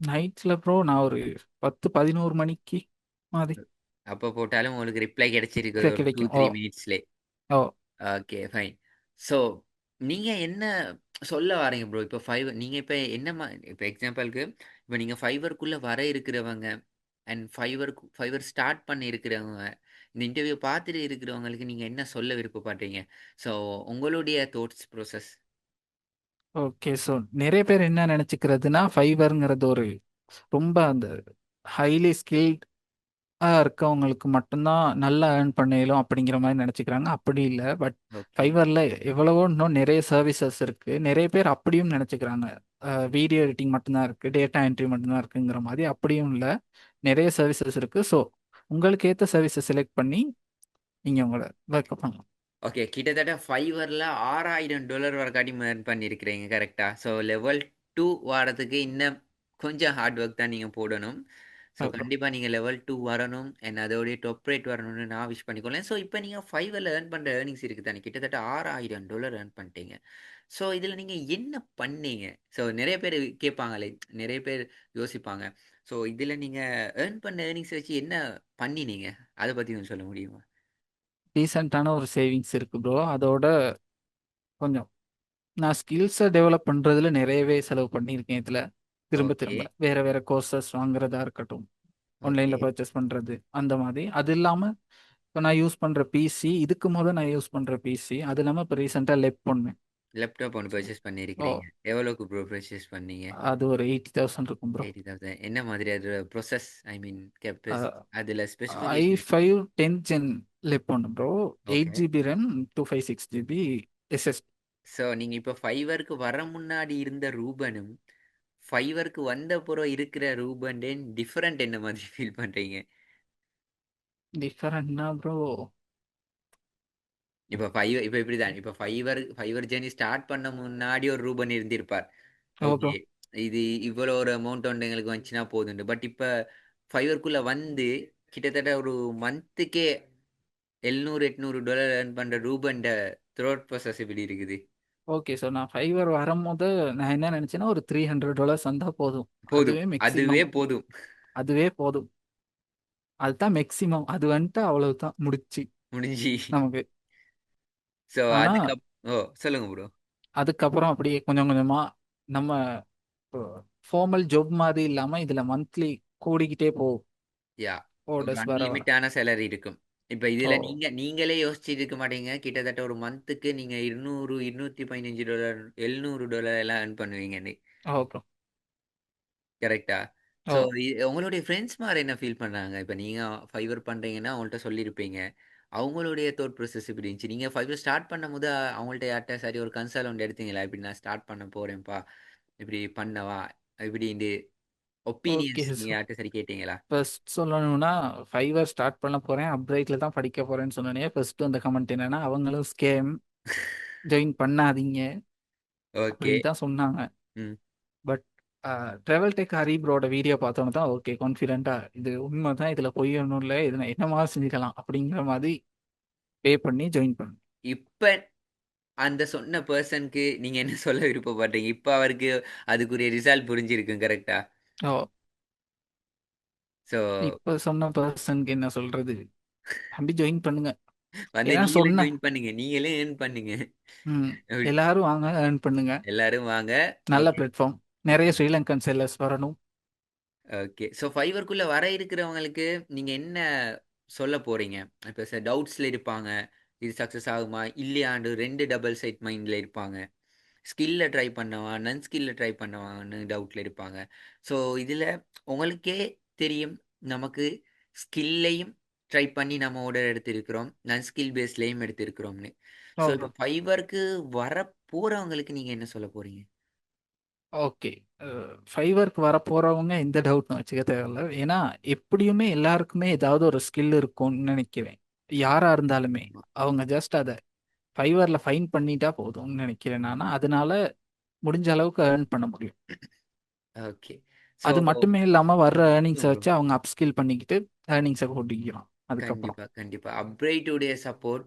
நைட்ல ப்ரோ நான் ஒரு பத்து பதினோரு மணிக்கு மாதிரி. அப்போ போட்டாலும் உங்களுக்கு ரிப்ளை கிடைச்சிருக்கு ஒரு டூ கிடைக்கும். Three oh. மினிட்ஸ்லே ஓ. ஓகே ஃபைன் ஸோ நீங்கள் என்ன சொல்ல வரீங்க ப்ரோ இப்போ ஃபைவ் நீங்கள் இப்போ என்ன மா இப்போ எக்ஸாம்பிளுக்கு இப்போ நீங்கள் ஃபைவருக்குள்ளே வர இருக்கிறவங்க அண்ட் ஃபைவர் ஃபைவர் ஸ்டார்ட் பண்ணி இருக்கிறவங்க இந்த இன்டர்வியூ பார்த்துட்டு இருக்கிறவங்களுக்கு நீங்கள் என்ன சொல்ல விருப்பப்படுறீங்க? ஸோ உங்களுடைய தோட்ஸ் ப்ரோசஸ் ஓகே ஸோ நிறைய பேர் என்ன நினைச்சுக்கிறதுனா ஃபைபருங்கிறது ஒரு ரொம்ப அந்த ஹைலி ஸ்கில்ட் இருக்கவங்களுக்கு மட்டும்தான் நல்லா ஏர்ன் பண்ணிடலாம் அப்படிங்கிற மாதிரி நினச்சிக்கிறாங்க. அப்படி இல்லை. பட் ஃபைவரில் எவ்வளவோ இன்னும் நிறைய சர்வீசஸ் இருக்குது நிறைய பேர் அப்படியும் நினச்சிக்கிறாங்க. வீடியோ எடிட்டிங் மட்டும்தான் இருக்குது டேட்டா என்ட்ரி மட்டும்தான் இருக்குங்கிற மாதிரி. அப்படியும் இல்லை. நிறைய சர்வீசஸ் இருக்குது ஸோ உங்களுக்கு ஏற்ற சர்வீஸை செலக்ட் பண்ணி நீங்கள் உங்களை ஒர்க் பண்ணலாம். ஓகே கிட்டத்தட்ட ஃபைவரில் ஆறாயிரம் டாலர் வரைக்காட்டி ஏர்ன் பண்ணியிருக்கிறீங்க கரெக்டாக ஸோ லெவல் டூ வாரத்துக்கு இன்னும் கொஞ்சம் ஹார்ட் ஒர்க் தான் நீங்கள் போடணும். ஸோ கண்டிப்பாக நீங்கள் லெவல் டூ வரணும் அண்ட் அதோடைய டாப் ரேட் வரணும்னு நான் விஷ் பண்ணிக்கொள்ளேன் ஸோ இப்போ நீங்கள் ஃபைவரில் ஏர்ன் பண்ணுற ஏர்னிங்ஸ் இருக்குது தானே கிட்டத்தட்ட ஆறாயிரம் டாலர் ஏர்ன் பண்ணிட்டீங்க. ஸோ இதில் நீங்கள் என்ன பண்ணீங்க? ஸோ நிறைய பேர் கேட்பாங்களே நிறைய பேர் யோசிப்பாங்க. ஸோ இதில் நீங்கள் ஏர்ன் பண்ண ஏர்னிங்ஸ் வச்சு என்ன பண்ணினீங்க? அதை பற்றி கொஞ்சம் சொல்ல முடியுமா? டீசெண்டான ஒரு சேவிங்ஸ் இருக்குது ப்ரோ அதோட கொஞ்சம் நான் ஸ்கில்ஸை டெவலப் பண்ணுறதுல நிறையவே செலவு பண்ணியிருக்கேன் இதில். திரும்ப திரும்ப. வேற வேற கோர்சஸ் வாங்குறதா இருக்கட்டும். ஓகே ஆன்லைனில் பர்ச்சேஸ் பண்ணுறது அந்த மாதிரி. அது இல்லாமல் இப்போ நான் யூஸ் பண்ணுற பிசி இதுக்கு முத நான் யூஸ் பண்ணுற பிசி அது இல்லாமல் இப்போ ரீசெண்டாக லெப் பண்ணேன் லேப்டாப் ஒன்று பர்ச்சேஸ் ஓ. பண்ணியிருக்கிறீங்க எவ்வளோக்கு ப்ரோ பர்ச்சேஸ் பண்ணீங்க? அது ஒரு எயிட்டி தௌசண்ட் இருக்கும் ப்ரோ எயிட்டி தௌசண்ட் என்ன மாதிரி அது ப்ரொசஸ் ஐ மீன் கெப்பஸ் அதில் I specification five ten gen lap பண்ணு bro eight okay GB RAM two five six GB SS so நீங்கள் இப்போ ஃபைவருக்கு வர முன்னாடி இருந்த ரூபனும் ஃபைவருக்கு வந்த புறம் இருக்கிற ரூபன் டிஃப்ரெண்ட் என்ன மாதிரி ஃபீல் பண்ணுறீங்க டிஃபரெண்ட்னா ப்ரோ இப்போ ஃபைவ் இப்போ இப்படி தான் இப்போ ஃபைவர் ஃபைவர் ஜேர்னி ஸ்டார்ட் பண்ண முன்னாடி ஒரு ரூபன் இருந்திருப்பார். ஓகே இது இவ்வளோ ஒரு அமௌண்ட் ஒன்று எங்களுக்கு வந்துச்சுன்னா போதுண்டு. பட் இப்போ ஃபைவருக்குள்ளே வந்து கிட்டத்தட்ட ஒரு மந்த்துக்கே எழுநூறு எட்நூறு டாலர் ஏர்ன் பண்ணுற ரூபன்ட த்ரோட் ப்ராசஸ் எப்படி இருக்குது. ஓகே ஸோ நான் ஃபைவர் வரும்போது நான் என்ன நினச்சேன்னா ஒரு த்ரீ ஹண்ட்ரட் டாலர்ஸ் வந்தால் போதும். போதும். அதுவே அதுவே மேக்ஸிமம் போதும். அதுவே போதும். அதுதான் மேக்ஸிமம் அது வந்துட்டு அவ்வளவுதான். முடிச்சு முடிஞ்சு. நமக்கு. ஸோ ஆனா அதுக்கப் ஓ சொல்லுங்க ப்ரோ அதுக்கப்புறம் அப்படியே கொஞ்சம் கொஞ்சமா நம்ம ஃபார்மல் ஜாப் மாதிரி இல்லாம இதுல மந்த்லி கூடிக்கிட்டே போகும். யா ஒரு வர வர. அன்லிமிட்டான சேலரி இருக்கும். இப்போ ஓ. இதில் நீங்கள் நீங்களே யோசிச்சுட்டு இருக்க மாட்டீங்க. கிட்டத்தட்ட ஒரு மந்த்துக்கு இருநூறு இருநூற்றி பதினஞ்சு டாலர் எழுநூறு டாலர் எல்லாம் earn பண்ணுவீங்கன்னு ஓ ப்ரோ கரெக்டா ஓ. ஸோ உங்களுடைய ஃப்ரெண்ட்ஸ் மாதிரி என்ன ஃபீல் பண்ணுறாங்க இப்போ நீங்கள் ஃபைவர் பண்ணுறீங்கன்னா அவங்கள்ட்ட சொல்லியிருப்பீங்க அவங்களுடைய தோட் ப்ரோசஸ் இப்படி இருந்துச்சு. நீங்கள் ஃபைவர் ஸ்டார்ட் பண்ணும் போது அவங்கள்ட்ட யார்கிட்ட சரி ஒரு கன்சல் ஒன்று எடுத்தீங்களா? இப்படி நான் ஸ்டார்ட் பண்ண போகிறேன்ப்பா இப்படி பண்ணவா? இப்படி ஓகே ஒப்பீனியன்ஸ் ஸோ நீங்கள் யார்கிட்ட சரி கேட்டீங்களா? ஃபர்ஸ்ட் சொல்லணும்னா ஃபைவர் ஸ்டார்ட் பண்ண போறேன். அப்ரைட்ல தான் படிக்க போறேன்னு சொன்னோன்னே ஃபர்ஸ்ட் அந்த கமெண்ட் என்னன்னா அவங்களும் ஸ்கேம் ஜாயின் பண்ணாதீங்க ஓகே தான் சொன்னாங்க. ம். பட் ட்ரெவல் டெக் ஹரிப்ரோட வீடியோ பார்த்தோன்னு தான் ஓகே கான்ஃபிடென்ட்டா இது உண்மை தான் இதில் பொய் ஒன்றும் இல்லை இதை நான் என்னமா செஞ்சுக்கலாம் அப்படிங்கிற மாதிரி பே பண்ணி ஜாயின் பண்ணேன் இப்போ அந்த சொன்ன பர்சனுக்கு நீங்கள் என்ன சொல்ல விருப்பப்படுறீங்க இப்போ அவருக்கு அதுக்குரிய ரிசல்ட் புரிஞ்சிருக்கும் கரெக்டா ஓ. ஸோ இப்போ சொன்ன பர்சனுக்கு என்ன சொல்றது? அப்படி ஜாயின் பண்ணுங்க. வந்து ஏன்னா நீங்களும் சொன்ன ஜாயின் பண்ணுங்க. நீங்களே ஏர்ன் பண்ணுங்க. ம். அப்படி. எல்லாரும் வாங்க ஏர்ன் பண்ணுங்க. எல்லாரும் வாங்க. நல்ல ஓகே. பிளாட்ஃபார்ம் நிறைய ஸ்ரீலங்கன் செல்லர்ஸ் வரணும். ஓகே. ஸோ ஃபைவருக்குள்ளே வர இருக்கிறவங்களுக்கு நீங்கள் என்ன சொல்ல போகிறீங்க இப்போ டவுட்ஸில் இருப்பாங்க. இது சக்ஸஸ் ஆகுமா? இல்லையாண்டு ரெண்டு டபுள் சைட் மைண்டில் இருப்பாங்க. ஸ்கில்ல ட்ரை பண்ணவா? நன் ஸ்கில்ல ட்ரை பண்ணவான்னு டவுட்ல இருப்பாங்க. ஸோ இதில் உங்களுக்கே தெரியும். நமக்கு ஸ்கில்லையும் ட்ரை பண்ணி நம்ம ஆர்டர் எடுத்திருக்கிறோம். நன் ஸ்கில் பேஸ்லேயும் எடுத்திருக்கிறோம்னு. ஸோ இப்போ ஃபைபருக்கு வர போகிறவங்களுக்கு நீங்கள் என்ன சொல்ல போகிறீங்க ஓகே. ஃபைவருக்கு வர போகிறவங்க எந்த டவுட்டும் வச்சுக்க தேவையில்ல. ஏன்னா எப்படியுமே எல்லாருக்குமே ஏதாவது ஒரு ஸ்கில் இருக்கும்னு நினைக்கிறேன். யாராக இருந்தாலுமே. அவங்க ஜஸ்ட் அதை ஃபைவரில் ஃபைன் பண்ணிட்டா போதும்னு நினைக்கிறேன் நான். அதனால முடிஞ்ச அளவுக்கு ஏர்ன் பண்ண முடியும். ஓகே அது மட்டுமே இல்லாமல் வர்ற ஏர்னிங்ஸை வச்சு அவங்க அப்ஸ்கில் பண்ணிக்கிட்டு ஏர்னிங்ஸை அதுக்கப்புறம். கண்டிப்பாக கண்டிப்பாக அப்ரைட்டுடைய சப்போர்ட்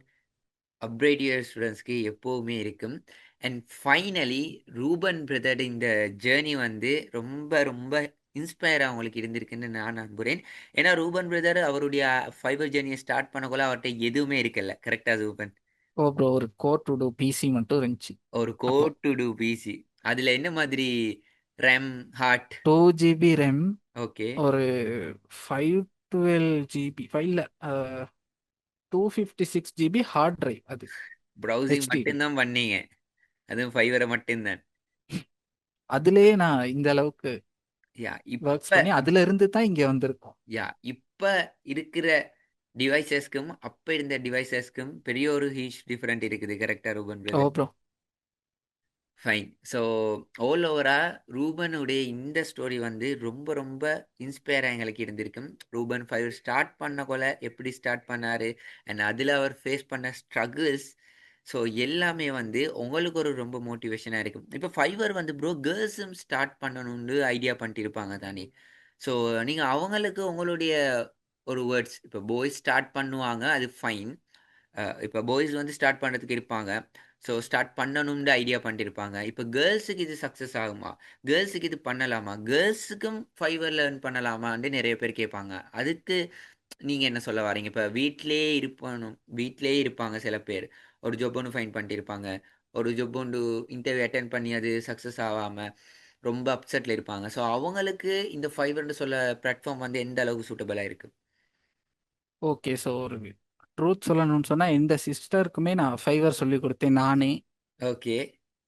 அப்ரைட் இயர் ஸ்டூடெண்ட்ஸ்க்கு எப்போவுமே இருக்கும். அண்ட் ஃபைனலி ரூபன் பிரதர் இந்த ஜேர்னி வந்து ரொம்ப ரொம்ப இன்ஸ்பயர் அவங்களுக்கு இருந்திருக்குன்னு நான் நம்புகிறேன் ஏன்னா ரூபன் பிரதர் அவருடைய ஃபைபர் ஜேர்னியை ஸ்டார்ட் பண்ணக்குள்ள அவர்கிட்ட எதுவுமே இருக்கல. கரெக்டாக ரூபன்? ஓ ப்ரோ ஒரு கோர் டு டூ பிசி மட்டும் இருந்துச்சு. ஒரு அப்போ கோட் டு டூ பிசி அதில் என்ன மாதிரி RAM hard two GB RAM okay ஒரு ஃபைவ் டுவெல் ஜிபி ஃபைவ்ல two fifty six GB hard drive அது. ப்ரௌசிங் ஹெச்டிடி மட்டும்தான் பண்ணீங்க. அதுவும் ஃபைவரை மட்டும்தான். அதுலயே நான் இந்த அளவுக்கு யா ஒர்க்ஸ் இப்போ பண்ணி அதுல இருந்து தான் இங்க வந்திருக்கோம். யா இப்போ இருக்கிற டிவைசஸ்க்கும் அப்போ இருந்த டிவைசஸ்க்கும் பெரிய ஒரு ஹீச் டிஃப்ரெண்ட் இருக்குது. கரெக்டாக Ruban oh bro fine so all ஓவராக ரூபனுடைய இந்த ஸ்டோரி வந்து ரொம்ப ரொம்ப இன்ஸ்பயராக எங்களுக்கு இருந்திருக்கும். ரூபன் ஃபைவ் ஸ்டார்ட் பண்ண கொல எப்படி ஸ்டார்ட் பண்ணார்? அண்ட் அதில் அவர் ஃபேஸ் பண்ண ஸ்ட்ரகிள்ஸ் ஸோ எல்லாமே வந்து உங்களுக்கு ஒரு ரொம்ப மோட்டிவேஷனாக இருக்கும். இப்போ ஃபைவர் வந்து ப்ரோ கேர்ள்ஸும் ஸ்டார்ட் பண்ணணும்னு ஐடியா பண்ணிட்டு இருப்பாங்க தானே? ஸோ நீங்கள் அவங்களுக்கு உங்களுடைய ஒரு வேர்ட்ஸ் இப்போ பாய்ஸ் ஸ்டார்ட் பண்ணுவாங்க அது ஃபைன் இப்போ பாய்ஸ் வந்து ஸ்டார்ட் பண்ணுறதுக்கு இருப்பாங்க ஸோ ஸ்டார்ட் பண்ணணும்னு ஐடியா பண்ணிருப்பாங்க. இப்போ கேர்ள்ஸுக்கு இது சக்ஸஸ் ஆகுமா? கேர்ள்ஸுக்கு இது பண்ணலாமா? கேர்ள்ஸுக்கும் ஃபைவர் லேர்ன் பண்ணலாமான்ட்டு நிறைய பேர் கேட்பாங்க. அதுக்கு நீங்கள் என்ன சொல்ல வரீங்க இப்போ வீட்டிலே இருப்பணும் வீட்டிலே இருப்பாங்க சில பேர். ஒரு ஜொப் ஒன்று ஃபைன் பண்ணியிருப்பாங்க ஒரு ஜொப் ஒன்று இன்டர்வியூ அட்டன் பண்ணி அது சக்ஸஸ் ஆகாமல் ரொம்ப அப்செட்டில் இருப்பாங்க. ஸோ அவங்களுக்கு இந்த ஃபைவர்னு சொல்ல பிளாட்ஃபார்ம் வந்து எந்த அளவுக்கு சூட்டபிளாக இருக்குது ஓகே ஸோ ஒரு ட்ரூத் சொல்லணும்னு சொன்னா எந்த சிஸ்டருக்குமே நான் ஃபைவர் சொல்லி கொடுத்தேன் நானே. ஓகே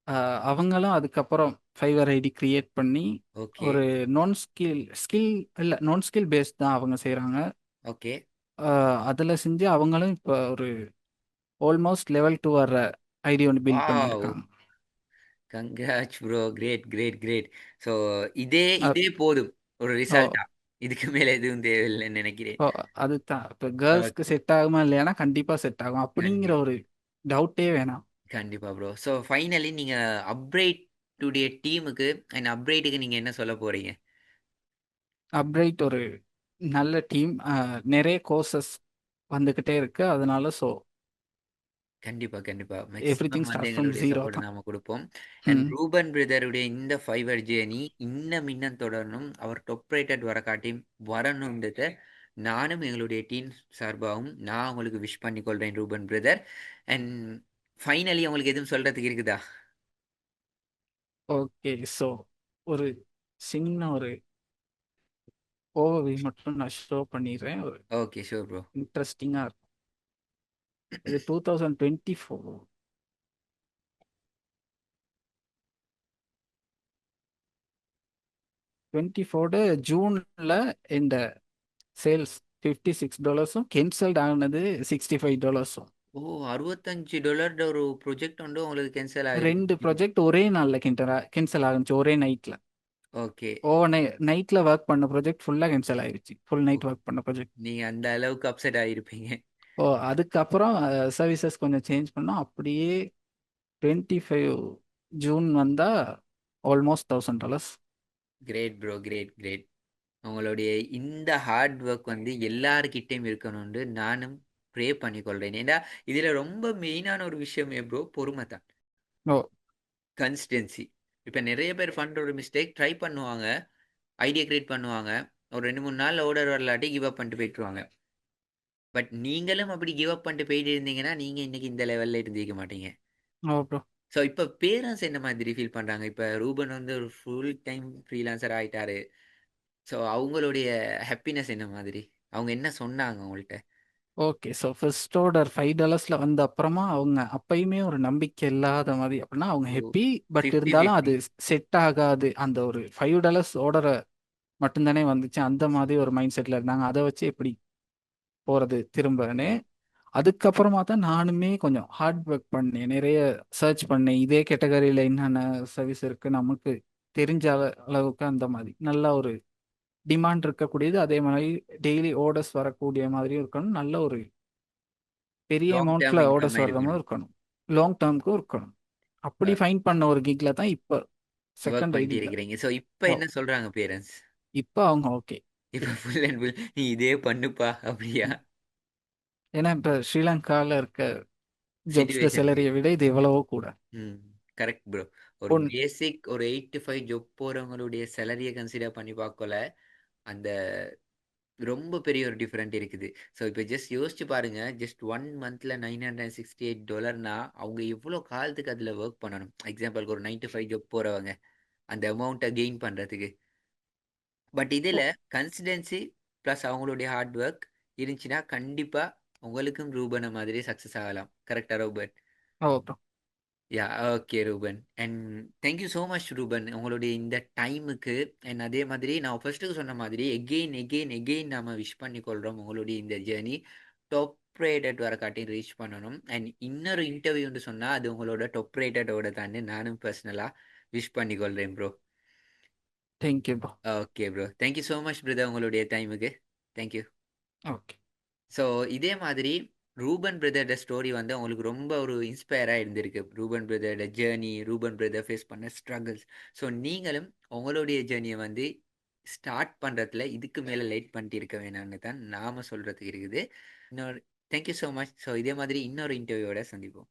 ஆஹ் அவங்களும் அதுக்கப்புறம் ஃபைவர் ஐடி கிரியேட் பண்ணி ஓகே ஒரு நான் ஸ்கில் ஸ்கில் இல்லை நான் ஸ்கில் பேஸ்ட் தான் அவங்க செய்கிறாங்க ஓகே அதில் செஞ்சு அவங்களும் இப்போ ஒரு ஆல்மோஸ்ட் லெவல் டூ வர்ற ஐடி ஒன்று பில்ட் வாவ் பண்ணியிருக்காங்க. Congrats bro great great great so இதே இதே போதும். ஒரு ஓ ரிசல்ட்டா இதுக்கு மேலே எதுவும் தேவையில்லைன்னு நினைக்கிறேன். அதுதான். இப்போ கேர்ள்ஸ்க்கு செட் ஆகுமா இல்லையானா கண்டிப்பாக செட் ஆகும். அப்படிங்கிற கண்டிப்பா. ஒரு டவுட்டே வேணாம். கண்டிப்பா ப்ரோ ஸோ ஃபைனலி நீங்கள் அப்ரைட் டுடே டீமுக்கு அண்ட் அப்ரைட்டுக்கு நீங்கள் என்ன சொல்ல போறீங்க? அப்ரைட் ஒரு நல்ல டீம் நிறைய கோர்சஸ் வந்துக்கிட்டே இருக்கு. அதனால ஸோ கண்டிப்பா கண்டிப்பா. எவ்ரி மேக்ஸிமம் திங் வந்து ஸ்டார்ட் ஃப்ரம் எங்களுடைய ஜீரோ சப்போர்ட் தான். நாம கொடுப்போம். அண்ட் ம். ரூபன் பிரதருடைய இந்த ஃபைவர் ஜேர்னி இன்னும் இன்னும் தொடரணும். அவர் டொப் ரேட்டட் வர காட்டியும் வரணுன்றத நானும் எங்களுடைய டீம் சார்பாகவும் நான் உங்களுக்கு விஷ் பண்ணிக்கொள்றேன் ரூபன் பிரதர். அண்ட் ஃபைனலி உங்களுக்கு எதுவும் சொல்றதுக்கு இருக்குதா? ஓகே ஸோ ஒரு சின்ன ஒரு ஓவி மட்டும் நான் ஷோ பண்ணிடுறேன். ஒரு ஓகே ஷூர் ப்ரோ இன்ட்ரெஸ்டிங்காக இருக்கும் இது two thousand twenty four twenty fourth ஜூனில் இந்த சேல்ஸ் ஃபிஃப்டி சிக்ஸ் டாலர்ஸும் கேன்சல்ட் ஆனது சிக்ஸ்டி ஃபைவ் டாலர்ஸும் ஓ அறுபத்தஞ்சு டாலர் ஒரு ப்ரொஜெக்ட் வந்து உங்களுக்கு கேன்சல் ரெண்டு ஆயிருக்கு ப்ராஜெக்ட் ஒரே நாளில் கேன்சல் கேன்சல் ஆகுச்சு ஒரே நைட்டில் ஓகே. நை நைட்டில் ஒர்க் பண்ண ப்ராஜெக்ட் ஃபுல்லாக கேன்சல் ஆயிருச்சு. ஃபுல் நைட் ஒர்க் பண்ண ப்ராஜெக்ட் நீங்க அந்த அளவுக்கு அப்செட் ஆகிருப்பீங்க ஓ அதுக்கப்புறம் சர்வீசஸ் கொஞ்சம் சேஞ்ச் பண்ணோம். அப்படியே டுவெண்ட்டி ஃபைவ் ஜூன் வந்தால் almost thousand dollars great bro great great உங்களுடைய இந்த ஹார்ட் ஒர்க் வந்து எல்லாருக்கிட்டையும் இருக்கணும்னு நானும் ப்ரே பண்ணிக்கொள்றேன். ஏன்னா இதுல ரொம்ப மெயினான ஒரு விஷயமே ப்ரோ பொறுமை தான். ஓ. கன்சிஸ்டன்சி இப்போ நிறைய பேர் பண்ற ஒரு மிஸ்டேக் ட்ரை பண்ணுவாங்க. ஐடியா கிரியேட் பண்ணுவாங்க. ஒரு ரெண்டு மூணு நாள் ஆர்டர் வரலாட்டி கிவ் அப் பண்ணிட்டு போயிட்டுருவாங்க. பட் நீங்களும் அப்படி கிவ் அப் பண்ணிட்டு போயிட்டு இருந்தீங்கன்னா நீங்க இன்னைக்கு இந்த லெவல்ல இருந்திருக்க மாட்டீங்க ஸோ இப்போ பேரண்ட்ஸ் என்ன மாதிரி ஃபீல் பண்ணுறாங்க இப்போ ரூபன் வந்து ஒரு ஃபுல் டைம் ஃப்ரீலான்சர் ஆயிட்டாரு ஸோ அவங்களுடைய ஹாப்பினஸ் என்ன மாதிரி அவங்க என்ன சொன்னாங்க உங்கள்கிட்ட ஓகே. ஸோ ஃபர்ஸ்ட் ஆர்டர் $5ல வந்த அப்புறமா அவங்க அப்பயுமே ஒரு நம்பிக்கை இல்லாத மாரி அப்படின்னா அவங்க! ஹேப்பி. பட் 50, இருந்தாலும் 50. அது செட் ஆகாது. அந்த ஒரு $5 ஆர்டர மட்டும் தானே வந்துச்சு. அந்த மாதிரி ஒரு மைண்ட் செட்ல இருந்தாங்க. அத வச்சு எப்படி போறது திரும்பன்னு. அதுக்கப்புறமா தான் நானுமே கொஞ்சம் ஹார்ட் ஒர்க் பண்ணேன். நிறைய சர்ச் பண்ணேன். இதே கேட்டகரியில என்னென்ன சர்வீஸ் இருக்கு நமக்கு தெரிஞ்ச அள அளவுக்கு அந்த மாரி. நல்ல ஒரு டிமாண்ட் இருக்கக்கூடியது. அதே மாரி டெய்லி ஆர்டர்ஸ் வரக்கூடிய மாதிரியும் இருக்கணும். நல்ல ஒரு பெரிய லாங் அமௌண்ட்ல டெர்ம் ஆர்டர்ஸ் வர்ற மாரி இருக்கணும். இருக்கணும். லாங் டெர்ம்க்கும் இருக்கணும். அப்படி ஃபைண்ட் பண்ண ஒரு கிக்ல தான் இப்ப செகண்ட் பண்ணிட்டு ஐடில. இருக்கிறீங்க. ஸோ இப்ப! என்ன சொல்றாங்க பேரண்ட்ஸ்? இப்ப அவங்க ஓகே. இப்ப ஃபுல் அண்ட் ஃபுல் நீ இதே பண்ணுப்பா அப்படியா? ஏன்னா இப்ப ஸ்ரீலங்கால இருக்க ஜாப்ஸ்ல சிச்சுவேஷன். சேலரிய விட இது எவ்வளவோ கூட. ம். Correct bro. ஒரு ஒன் பேசிக் ஒரு 8-5 ஜாப் போறவங்களுடைய சேலரிய கன்சிடர் பண்ணி பார்க்கல, அந்த ரொம்ப பெரிய ஒரு டிஃபரெண்ட் இருக்குது. ஸோ இப்ப ஜஸ்ட் யோசிச்சு பாருங்க. ஜஸ்ட் 1 மந்த்ல $968னா அவங்க எவ்வளோ காலத்துக்கு அதுல வொர்க் பண்ணணும். எக்ஸாம்பிள்க்கு ஒரு 9-5 ஜாப் போறவங்க. அந்த அமௌண்ட்ட கெயின் பண்றதுக்கு. பட் இதுல ஓ கன்சிஸ்டன்சி பிளஸ் அவங்களுடைய ஹார்ட் ஒர்க் இருந்துச்சுன்னா, கண்டிப்பா உங்களுக்கும் ரூபன மாதிரி சக்சஸ் ஆகலாம். கரெக்ட்டா Ruban? Yeah okay Ruban. And thank you so much Ruban. உங்களுடைய இந்த டைமுக்கு அண்ட் அதே மாதிரி நான் ஃபர்ஸ்ட்டுக்கு சொன்ன மாதிரி எகெயின், எகெயின், எகெயின் நாம விஷ் பண்ணிக்கொள்றோம். உங்களுடைய இந்த ஜர்னி டாப் ரேட்டட் வரக்காட்டி ரீச் பண்ணணும். அண்ட் இன்னொரு இன்டர்வியூன்னு சொன்னா, அது உங்களோட டாப் ரேட்டடோட தான்னு நானும் பெர்சனலா wish பண்ணிக்கொள்றேன் bro. Thank you bro. Okay bro. Thank you so much brother உங்களுடைய டைமுக்கு. Thank you. ஓகே. ஸோ இதே மாதிரி ரூபன் பிரதரோட ஸ்டோரி வந்து உங்களுக்கு ரொம்ப ஒரு இன்ஸ்பயரா இருந்திருக்கு. ரூபன் பிரதரோட ஜர்னி, ரூபன் பிரதர் ஃபேஸ் பண்ண ஸ்ட்ரகிள்ஸ். ஸோ நீங்களும் உங்களுடைய ஜர்னிய வந்து ஸ்டார்ட் பண்றதுல இதுக்கு மேல லேட் பண்ணிட்டு இருக்க வேணாம்னு தான் நாம சொல்றதுக்கு இருக்குது. இன்னொரு thank you so much. So இதே மாதிரி இன்னொரு இன்டர்வியூவோட சந்திப்போம்.